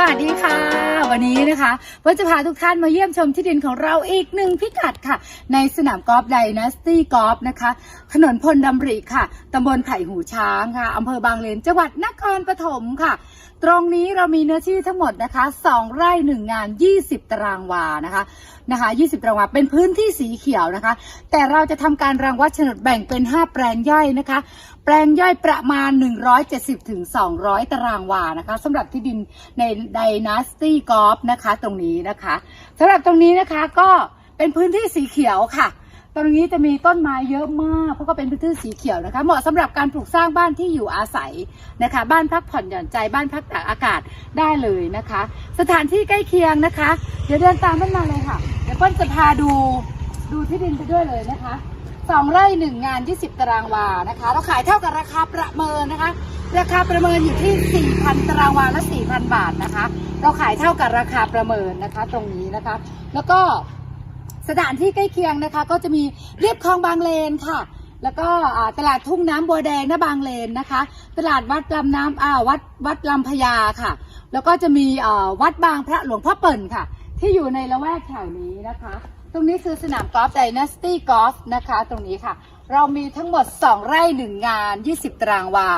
สวัสดีค่ะ วันนี้นะคะว่าจะพาทุกท่านมาเยี่ยมชมที่ดินของเราอีกหนึ่งพิกัดค่ะ ในสนามกอล์ฟไดนาสตี้กอล์ฟนะคะ ถนนพลดำริค่ะตำบลไผ่หูช้างค่ะอำเภอบางเลนจังหวัดนครปฐมค่ะ ตรงนี้เรามีเนื้อที่ทั้งหมดนะคะ 2 ไร่ 1 งาน 20 ตารางวานะคะนะคะ 20 ตารางวาเป็นพื้นที่สีเขียวนะคะ แต่เราจะทำการรังวัดโฉนดแบ่งเป็น 5 แปลงย่อยนะคะ แปลงย่อยประมาณ 170ถึง200 ตารางวานะคะสำหรับที่ดินใน Dynasty Golf นะคะ ตรงนี้นะคะสำหรับตรงนี้นะคะก็เป็นพื้นที่สีเขียวค่ะ ตรงนี้จะมีต้นไม้เยอะมากเพราะก็เป็นพื้นที่สีเขียวนะคะ เหมาะสำหรับการปลูกสร้างบ้านที่อยู่อาศัยนะคะ บ้านพักผ่อนหย่อนใจบ้านพักตากอากาศได้เลยนะคะ สถานที่ใกล้เคียงนะคะ เดี๋ยวเดินตามเพิ่นมาเลยค่ะ เดี๋ยวเพิ่นจะพาดูดูที่ดินไปด้วยเลยนะคะ สองไร่หนึ่งงาน20ตารางวานะคะ เราขายเท่ากับราคาประเมินนะคะ ราคาประเมินอยู่ที่4,000ตารางวาละ4,000บาทนะคะ เราขายเท่ากับราคาประเมินนะคะ ตรงนี้นะคะ แล้วก็สถานที่ใกล้เคียงนะคะ ก็จะมีเรียบคลองบางเลนค่ะ แล้วก็ตลาดทุ่งน้ำบัวแดงหน้าบางเลนนะคะ ตลาดวัดลำน้ำอ่าวัดวัดลำพญาค่ะ แล้วก็จะมีวัดบางพระหลวงพ่อเปิ่นค่ะ ที่อยู่ในละแวกแถวนี้นะคะ ตรงนี้คือสนามกอล์ฟไดนาสตี้กอล์ฟนะคะ ตรงนี้ค่ะ เรามีทั้งหมด 2 ไร่ 1 งาน 20 ตารางวา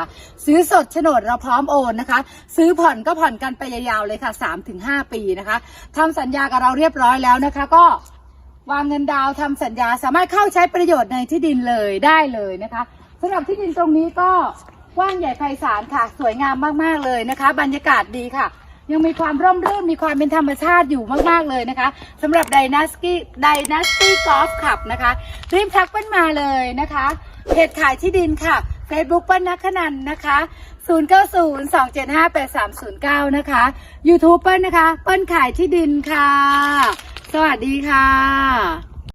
ซื้อสดโฉนดเราพร้อมโอนนะคะ ซื้อผ่อนก็ผ่อนกันไปยาวๆเลยค่ะ 3-5 ปีนะคะทำสัญญากับเราเรียบร้อยแล้วนะคะ ก็วางเงินดาวน์ทำสัญญาสามารถเข้าใช้ประโยชน์ในที่ดินเลยได้เลยนะคะสำหรับที่ดินตรงนี้ก็กว้างใหญ่ไพศาลค่ะ สวยงามมากๆเลยนะคะ บรรยากาศดีค่ะ ยังมีความร่มรื่นมีความเป็นธรรมชาติอยู่มากๆเลยนะคะสำหรับ Dynasty Dynasty Golf Club นะคะรีบทักเปิ้ลมาเลยนะคะเพจขายที่ดินค่ะ Facebook เปิ้ลนักขนันนะคะ 0902758309 นะคะ YouTube เปิ้ลนะคะ เปิ้ลขายที่ดินค่ะ สวัสดีค่ะ